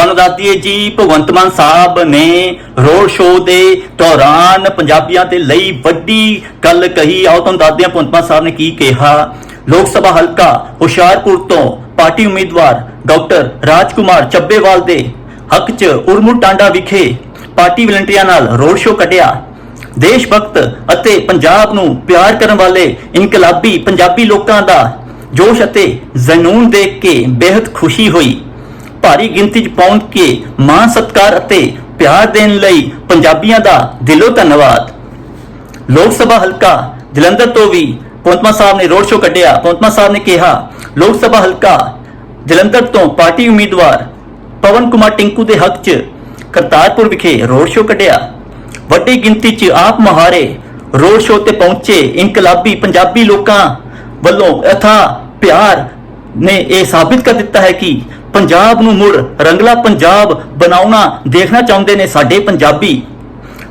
ਤੁਹਾਨੂੰ ਦੱਸ ਦਈਏ ਜੀ, ਭਗਵੰਤ ਮਾਨ ਸਾਹਿਬ ਨੇ ਰੋਡ ਸ਼ੋਅ ਦੇ ਦੌਰਾਨ ਪੰਜਾਬੀਆਂ ਦੇ ਲਈ ਵੱਡੀ ਗੱਲ ਕਹੀ। ਆਓ ਤੁਹਾਨੂੰ ਦੱਸਦੇ ਹਾਂ ਭਗਵੰਤ ਮਾਨ ਸਾਹਿਬ ਨੇ ਕੀ ਕਿਹਾ। ਲੋਕ ਸਭਾ ਹਲਕਾ ਹੁਸ਼ਿਆਰਪੁਰ ਤੋਂ ਪਾਰਟੀ ਉਮੀਦਵਾਰ ਡਾਕਟਰ ਰਾਜਕੁਮਾਰ ਚੱਬੇਵਾਲ ਦੇ ਹੱਕ 'ਚ ਉਰਮੂ ਟਾਂਡਾ ਵਿਖੇ ਪਾਰਟੀ ਵਲੰਟੀਅਰਾਂ ਨਾਲ ਰੋਡ ਸ਼ੋਅ ਕੱਢਿਆ। ਦੇਸ਼ ਭਗਤ ਅਤੇ ਪੰਜਾਬ ਨੂੰ ਪਿਆਰ ਕਰਨ ਵਾਲੇ ਇਨਕਲਾਬੀ ਪੰਜਾਬੀ ਲੋਕਾਂ ਦਾ ਜੋਸ਼ ਅਤੇ ਜਨੂਨ ਦੇਖ ਕੇ ਬੇहद ਖੁਸ਼ੀ ਹੋਈ। ਭਾਰੀ ਗਿਣਤੀ 'ਚ ਪਹੁੰਚ ਕੇ ਮਾਣ ਸਤਿਕਾਰ ਅਤੇ ਪਿਆਰ ਦੇਣ ਲਈ ਪੰਜਾਬੀਆਂ ਦਾ ਦਿਲੋਂ ਧੰਨਵਾਦ। ਲੋਕ ਸਭਾ ਹਲਕਾ ਜਲੰਧਰ ਤੋਂ ਵੀ ਪੌਂਤਮਾ ਸਾਹਿਬ ਨੇ ਰੋਡ ਸ਼ੋਅ ਕੱਢਿਆ। ਪੌਂਤਮਾ ਸਾਹਿਬ ਨੇ ਕਿਹਾ, ਲੋਕ ਸਭਾ ਹਲਕਾ ਜਲੰਧਰ ਤੋਂ ਪਾਰਟੀ ਉਮੀਦਵਾਰ ਪਵਨ ਕੁਮਾਰ ਟਿੰਕੂ ਦੇ ਹੱਕ 'ਚ ਕਰਤਾਰਪੁਰ ਵਿਖੇ ਰੋਡ ਸ਼ੋਅ ਕੱਢਿਆ। ਵੱਡੀ ਗਿਣਤੀ 'ਚ ਆਪ ਮਹਾਰੇ ਰੋਡ ਸ਼ੋਅ ਤੇ ਪਹੁੰਚੇ ਇਨਕਲਾਬੀ ਪੰਜਾਬੀ ਲੋਕਾਂ ਵੱਲੋਂ ਅਥਾ ਪਿਆਰ ਨੇ ਇਹ ਸਾਬਿਤ ਕਰ ਦਿੱਤਾ ਹੈ ਕਿ ਪੰਜਾਬ ਨੂੰ ਮੁੜ ਰੰਗਲਾ ਪੰਜਾਬ ਬਣਾਉਣਾ ਦੇਖਣਾ ਚਾਹੁੰਦੇ ਨੇ ਸਾਡੇ ਪੰਜਾਬੀ।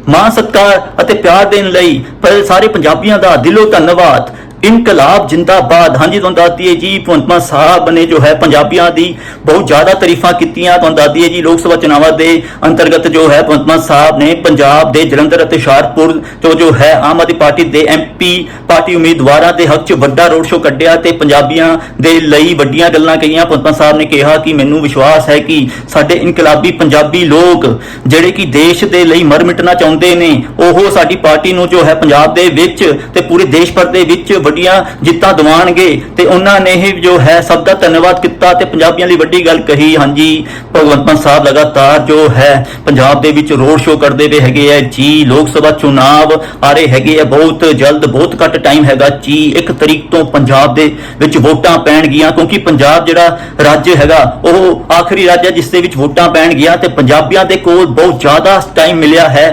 ਮਾਣ ਸਤਿਕਾਰ ਅਤੇ ਪਿਆਰ ਦੇਣ ਲਈ ਪਰ ਸਾਰੇ ਪੰਜਾਬੀਆਂ ਦਾ ਦਿਲੋਂ ਧੰਨਵਾਦ। ਇਨਕਲਾਬ ਜਿੰਦਾਬਾਦ। ਹਾਂਜੀ, ਤੁਹਾਨੂੰ ਦੱਸ ਦਈਏ ਜੀ, ਭਗਵੰਤ ਮਾਨ ਸਾਹਿਬ ਨੇ ਜੋ ਹੈ ਪੰਜਾਬੀਆਂ ਦੀ ਬਹੁਤ ਜ਼ਿਆਦਾ ਤਾਰੀਫਾਂ ਕੀਤੀਆਂ। ਤੁਹਾਨੂੰ ਦੱਸ ਦਈਏ ਜੀ, ਲੋਕ ਸਭਾ ਚੁਣਾਵਾਂ ਦੇ ਅੰਤਰਗਤ ਜੋ ਹੈ ਭਗਵੰਤ ਮਾਨ ਸਾਹਿਬ ਨੇ ਪੰਜਾਬ ਦੇ ਜਲੰਧਰ ਅਤੇ ਹੁਸ਼ਿਆਰਪੁਰ ਤੋਂ ਜੋ ਹੈ ਆਮ ਆਦਮੀ ਪਾਰਟੀ ਦੇ ਐਮਪੀ ਪਾਰਟੀ ਉਮੀਦਵਾਰਾਂ ਦੇ ਹੱਕ 'ਚ ਵੱਡਾ ਰੋਡ ਸ਼ੋਅ ਕੱਢਿਆ ਤੇ ਪੰਜਾਬੀਆਂ ਦੇ ਲਈ ਵੱਡੀਆਂ ਗੱਲਾਂ ਕਹੀਆਂ। ਭਗਵੰਤ ਮਾਨ ਸਾਹਿਬ ਨੇ ਕਿਹਾ ਕਿ ਮੈਨੂੰ ਵਿਸ਼ਵਾਸ ਹੈ ਕਿ ਸਾਡੇ ਇਨਕਲਾਬੀ ਪੰਜਾਬੀ ਲੋਕ ਜਿਹੜੇ ਕਿ ਦੇਸ਼ ਦੇ ਲਈ ਮਰ ਮਿਟਣਾ ਚਾਹੁੰਦੇ ਨੇ, ਉਹ ਸਾਡੀ ਪਾਰਟੀ ਨੂੰ ਜੋ ਹੈ ਪੰਜਾਬ ਦੇ ਵਿੱਚ ਤੇ ਪੂਰੇ ਦੇਸ਼ ਭਰ ਦੇ ਵਿੱਚ ਵੱਡੀਆਂ ਜਿੱਤਾਂ ਦਿਵਾਣਗੇ ਤੇ ਉਹਨਾਂ ਨੇ ਹੀ ਜੋ ਹੈ ਸਭ ਦਾ ਧੰਨਵਾਦ ਕੀਤਾ ਤੇ ਪੰਜਾਬੀਆਂ ਲਈ ਵੱਡੀ ਗੱਲ ਕਹੀ। ਹਾਂਜੀ, ਭਗਵੰਤ ਮਾਨ ਸਾਹਿਬ ਲਗਾਤਾਰ ਜੋ ਹੈ ਪੰਜਾਬ ਦੇ ਵਿੱਚ ਰੋਡ ਸ਼ੋਅ ਕਰਦੇ ਪਏ ਹੈਗੇ ਆ। ਜੀ, ਲੋਕ ਸਭਾ ਚੁਣਾਵ ਆ ਰਹੇ ਹੈਗੇ ਆ। ਬਹੁਤ ਜਲਦ, ਬਹੁਤ ਘੱਟ ਟਾਈਮ ਹੈਗਾ। ਜੀ, ਇੱਕ ਤਰੀਕ ਤੋਂ ਪੰਜਾਬ ਦੇ ਵਿੱਚ ਵੋਟਾਂ ਪੈਣਗੀਆਂ ਕਿਉਂਕਿ ਪੰਜਾਬ ਜਿਹੜਾ ਰਾਜ ਹੈਗਾ, ਉਹ ਆਖਰੀ ਰਾਜ ਹੈ ਜਿਸ ਦੇ ਵਿੱਚ ਵੋਟਾਂ ਪੈਣਗੀਆਂ ਤੇ ਪੰਜਾਬੀਆਂ ਦੇ ਕੋਲ ਬਹੁਤ ਜ਼ਿਆਦਾ ਟਾਈਮ ਮਿਲਿਆ ਹੈ।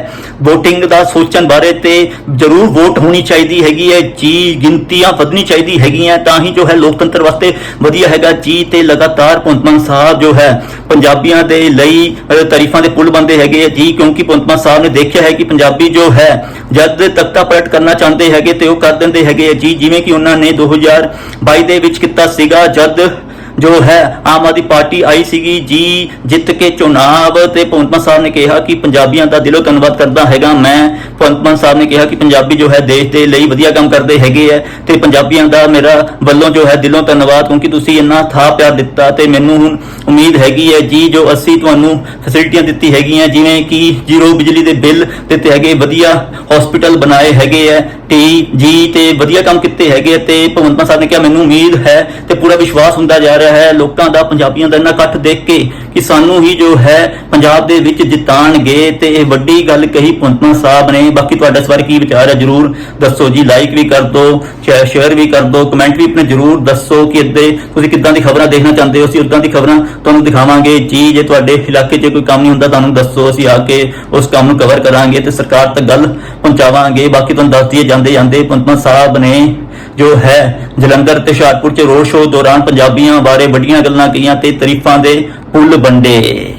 VOTING ਦਾ ਸੋਚਣ ਬਾਰੇ ਤੇ ਜ਼ਰੂਰ ਵੋਟ ਹੋਣੀ ਚਾਹੀਦੀ ਹੈਗੀ ਹੈ। ਜੀ ਗਿਣਤੀਆਂ ਵਧਣੀ ਚਾਹੀਦੀ ਹੈਗੀਆਂ, ਤਾਂ ਹੀ ਜੋ ਹੈ ਲੋਕਤੰਤਰ ਵਾਸਤੇ ਵਧੀਆ ਹੈਗਾ। ਜੀ ਤੇ ਲਗਾਤਾਰ ਭਗਵੰਤ ਸਾਹਿਬ ਜੋ ਹੈ, ਪੰਜਾਬੀਆਂ ਦੇ ਲਈ ਤਾਰੀਫਾਂ ਦੇ ਪੁੱਲ ਬੰਦੇ ਹੈਗੇ ਆ। ਜੀ, ਕਿਉਂਕਿ ਭਗਵੰਤ ਮਾਨ ਸਾਹਿਬ ਨੇ ਦੇਖਿਆ ਹੈ ਕਿ ਪੰਜਾਬੀ ਜੋ ਹੈ, ਜਦ ਤਖਤਾ ਪਲਟ ਕਰਨਾ ਚਾਹੁੰਦੇ ਹੈਗੇ ਤੇ ਉਹ ਕਰ ਦਿੰਦੇ ਹੈਗੇ ਆ। ਜੀ, ਜਿਵੇਂ ਕਿ ਉਹਨਾਂ ਨੇ 2022 ਦੇ ਵਿੱਚ ਕੀਤਾ ਸੀਗਾ, ਜਦ ਜੋ ਹੈ, ਆਮ ਆਦਮੀ ਪਾਰਟੀ ਆਈ ਸੀਗੀ, ਜੀ ਜਿੱਤ ਕੇ ਚੁਣਾਵ ਤੇ ਭਗਵੰਤ ਮਾਨ ਸਾਹਿਬ ਨੇ ਕਿਹਾ ਕਿ ਪੰਜਾਬੀਆਂ ਦਾ ਦਿਲੋਂ ਧੰਨਵਾਦ ਕਰਦਾ ਹੈਗਾ। ਮੈਂ ਭਗਵੰਤ ਮਾਨ ਸਾਹਿਬ ਨੇ ਕਿਹਾ ਕਿ ਪੰਜਾਬੀ ਜੋ ਹੈ ਦੇਸ਼ ਦੇ ਲਈ ਵਧੀਆ ਕੰਮ ਕਰਦੇ ਹੈਗੇ ਆ ਤੇ ਪੰਜਾਬੀਆਂ ਦਾ ਮੇਰਾ ਵੱਲੋਂ ਜੋ ਹੈ ਦਿਲੋਂ ਧੰਨਵਾਦ, ਕਿਉਂਕਿ ਤੁਸੀਂ ਇੰਨਾ ਥਾਂ ਪਿਆਰ ਦਿੱਤਾ ਤੇ ਮੈਨੂੰ ਹੁਣ ਉਮੀਦ ਹੈਗੀ ਹੈ, ਜੀ ਜੋ ਅਸੀਂ ਤੁਹਾਨੂੰ ਫੈਸਿਲਿਟੀਆਂ ਦਿੱਤੀ ਹੈਗੀਆਂ, ਜਿਵੇਂ ਕਿ ਜ਼ੀਰੋ ਬਿਜਲੀ ਦੇ ਬਿੱਲ ਦਿੱਤੇ ਹੈਗੇ, ਵਧੀਆ ਹਸਪੀਟਲ ਬਣਾਏ ਹੈਗੇ ਆ, ਤੇ ਜੀ ਤੇ ਵਧੀਆ ਕੰਮ ਕੀਤੇ ਹੈਗੇ ਆ ਤੇ ਭਗਵੰਤ ਮਾਨ ਸਾਹਿਬ ਨੇ ਕਿਹਾ, ਮੈਨੂੰ ਉਮੀਦ ਹੈ ਤੇ ਪੂਰਾ ਵਿਸ਼ਵਾਸ ਹੁੰਦਾ ਜਾ ਰਿਹਾ ਹੈ, ਲੋਕਾਂ ਦਾ, ਪੰਜਾਬੀਆਂ ਦਾ ਇੰਨਾ ਇਕੱਠ ਦੇਖ ਕੇ ਕਿ ਸਾਨੂੰ ਹੀ ਜੋ ਹੈ ਪੰਜਾਬ ਦੇ ਵਿੱਚ ਜਿਤਾਣਗੇ ਤੇ ਇਹ ਵੱਡੀ ਗੱਲ ਕਹੀ ਭਗਵੰਤ ਸਾਹਿਬ ਨੇ। ਬਾਕੀ ਤੁਹਾਡਾ ਇਸ ਬਾਰੇ ਕੀ ਵਿਚਾਰ ਹੈ, ਜਰੂਰ ਦੱਸੋ ਜੀ। ਲਾਈਕ ਵੀ ਕਰ ਦਿਓ ਸ਼ੇਅਰ ਵੀ ਕਰ ਦਿਓ ਕਮੈਂਟ ਵੀ ਆਪਣੇ ਜਰੂਰ ਦੱਸੋ ਕਿ ਇੱਦੇ ਤੁਸੀਂ ਕਿੱਦਾਂ ਦੀ ਖਬਰਾਂ ਦੇਖਣਾ ਚਾਹੁੰਦੇ ਹੋ? ਅਸੀਂ ਉਦਾਂ ਦੀ ਖਬਰਾਂ ਤੁਹਾਨੂੰ ਦਿਖਾਵਾਂਗੇ। ਜੀ, ਜੇ ਤੁਹਾਡੇ ਇਲਾਕੇ 'ਚ ਕੋਈ ਕੰਮ ਨਹੀਂ ਹੁੰਦਾ, ਤੁਹਾਨੂੰ ਦੱਸੋ। ਅਸੀਂ ਆ ਕੇ ਉਸ ਕੰਮ ਨੂੰ ਕਵਰ ਕਰਾਂਗੇ ਤੇ ਸਰਕਾਰ ਤੱਕ ਗੱਲ ਪਹੁੰਚਾਵਾਂਗੇ। ਬਾਕੀ ਤੁਹਾਨੂੰ ਦੱਸ ਦਈਏ ਜਾਂਦੇ ਜਾਂਦੇ ਭਗਵੰਤ ਸਾਹਿਬ ਨੇ ਜੋ ਹੈ ਜਲੰਧਰ ਤੇ ਹੁਸ਼ਿਆਰਪੁਰ 'ਚ ਰੋਡ ਸ਼ੋਅ ਦੌਰਾਨ ਪੰਜਾਬੀਆਂ ਬਾਰੇ ਵੱਡੀਆਂ ਗੱਲਾਂ ਕਹੀਆਂ ਤੇ ਤਾਰੀਫਾਂ ਦੇ ਪੁੱਲ ਵੰਡੇ।